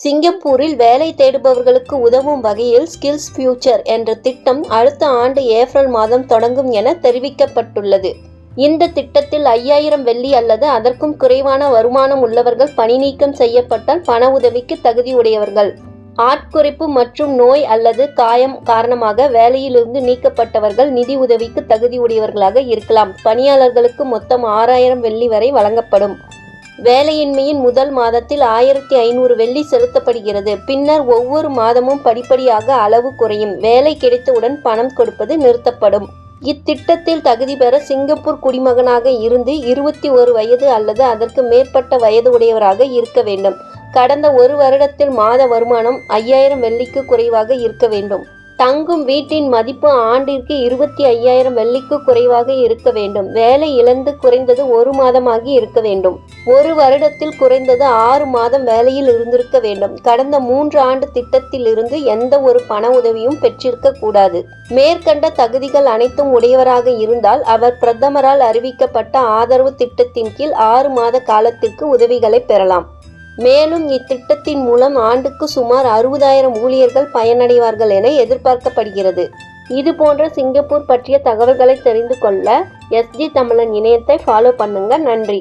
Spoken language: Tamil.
சிங்கப்பூரில் வேலை தேடுபவர்களுக்கு உதவும் வகையில் ஸ்கில்ஸ் ஃபியூச்சர் என்ற திட்டம் அடுத்த ஆண்டு ஏப்ரல் மாதம் தொடங்கும் என தெரிவிக்கப்பட்டுள்ளது. இந்த திட்டத்தில் ஐயாயிரம் வெள்ளி அல்லது அதற்கும் குறைவான வருமானம் உள்ளவர்கள் பணிநீக்கம் செய்யப்பட்டால் பண உதவிக்கு தகுதியுடையவர்கள். ஆட்குறைப்பு மற்றும் நோய் அல்லது காயம் காரணமாக வேலையிலிருந்து நீக்கப்பட்டவர்கள் நிதி உதவிக்கு தகுதியுடையவர்களாக இருக்கலாம். பணியாளர்களுக்கு மொத்தம் ஆறாயிரம் வெள்ளி வரை வழங்கப்படும். வேலையின்மையின் முதல் மாதத்தில் ஆயிரத்தி ஐநூறு வெள்ளி செலுத்தப்படுகிறது. பின்னர் ஒவ்வொரு மாதமும் படிப்படியாக அளவு குறையும். வேலை கிடைத்தவுடன் பணம் கொடுப்பது நிறுத்தப்படும். இத்திட்டத்தில் தகுதி பெற சிங்கப்பூர் குடிமகனாக இருந்து இருபத்தி ஒரு வயது அல்லது அதற்கு மேற்பட்ட வயது உடையவராக இருக்க வேண்டும். கடந்த ஒரு வருடத்தில் மாத வருமானம் ஐயாயிரம் வெள்ளிக்கு குறைவாக இருக்க வேண்டும். தங்கும் வீட்டின் மதிப்பு ஆண்டிற்கு இருபத்தி ஐயாயிரம் வெள்ளிக்கு குறைவாக இருக்க வேண்டும். வேலை இழந்து குறைந்தது ஒரு மாதமாகி இருக்க வேண்டும். ஒரு வருடத்தில் குறைந்தது ஆறு மாதம் வேலையில் இருந்திருக்க வேண்டும். கடந்த மூன்று ஆண்டு திட்டத்திலிருந்து எந்த ஒரு பண உதவியும் பெற்றிருக்க கூடாது. மேற்கண்ட தகுதிகள் அனைத்தும் உடையவராக இருந்தால் அவர் பிரதமரால் அறிவிக்கப்பட்ட ஆதரவு திட்டத்தின் கீழ் ஆறு மாத காலத்திற்கு உதவிகளை பெறலாம். மேலும் இத்திட்டத்தின் மூலம் ஆண்டுக்கு சுமார் அறுபதாயிரம் ஊழியர்கள் பயனடைவார்கள் என எதிர்பார்க்கப்படுகிறது. இது போன்ற சிங்கப்பூர் பற்றிய தகவல்களை தெரிந்து கொள்ள எஸ்ஜி தமிழன் இணையத்தை ஃபாலோ பண்ணுங்க. நன்றி.